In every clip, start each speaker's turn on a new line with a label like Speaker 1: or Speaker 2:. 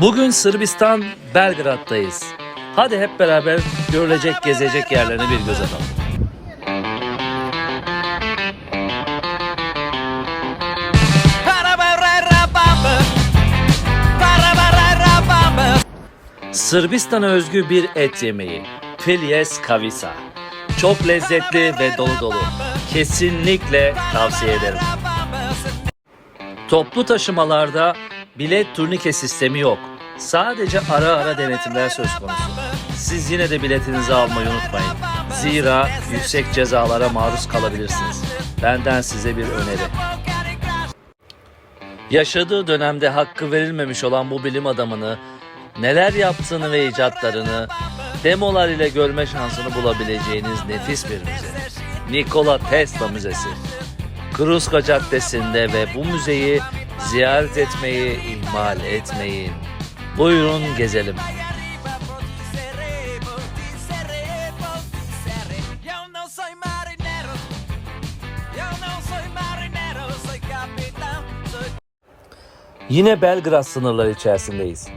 Speaker 1: Bugün Sırbistan Belgrad'dayız. Hadi hep beraber görülecek gezecek yerlerine bir göz atalım. Sırbistan'a özgü bir et yemeği. Filyes kavisa. Çok lezzetli ve dolu dolu. Kesinlikle tavsiye ederim. Toplu taşımalarda bilet turnike sistemi yok. Sadece ara ara denetimler söz konusu. Siz yine de biletinizi almayı unutmayın. Zira yüksek cezalara maruz kalabilirsiniz. Benden size bir öneri. Yaşadığı dönemde hakkı verilmemiş olan bu bilim adamını neler yaptığını ve icatlarını demolar ile görme şansını bulabileceğiniz nefis bir müze. Nikola Tesla Müzesi. Kruska Caddesi'nde ve bu müzeyi ziyaret etmeyi ihmal etmeyin. Buyurun gezelim. Yine Belgrad sınırları içerisindeyiz.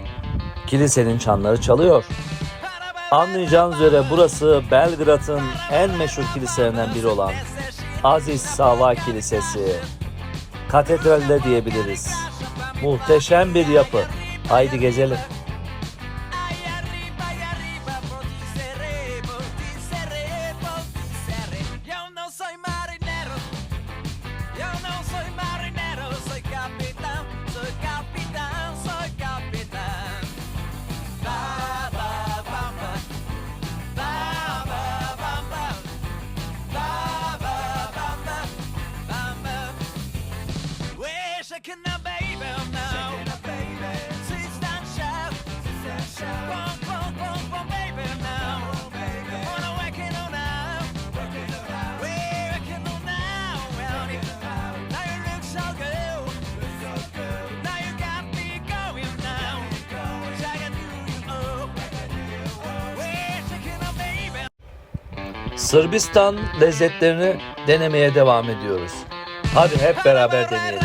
Speaker 1: Kilisenin çanları çalıyor. Anlayacağınız üzere burası Belgrad'ın en meşhur kiliselerinden biri olan Aziz Sava Kilisesi. Katedralde diyebiliriz. Muhteşem bir yapı. Haydi gezelim. Sırbistan lezzetlerini denemeye devam ediyoruz. Hadi hep beraber deneyelim.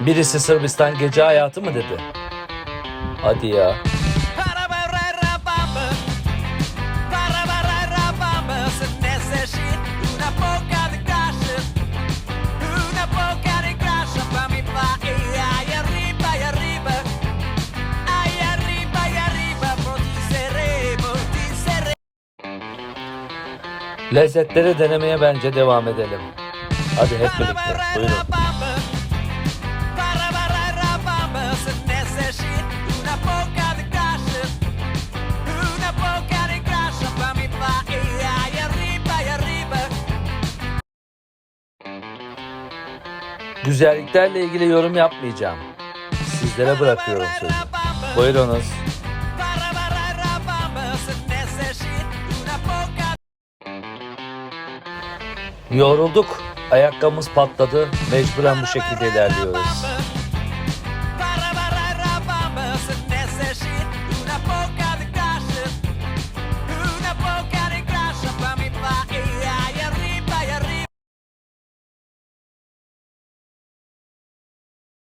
Speaker 1: Birisi Sırbistan gece hayatı mı dedi? Hadi ya. Lezzetleri denemeye bence devam edelim. Hadi hep birlikte. Buyurun. Güzelliklerle ilgili yorum yapmayacağım. Sizlere bırakıyorum sözü. Buyurunuz. Yorulduk. Ayakkabımız patladı. Mecburen bu şekilde ilerliyoruz.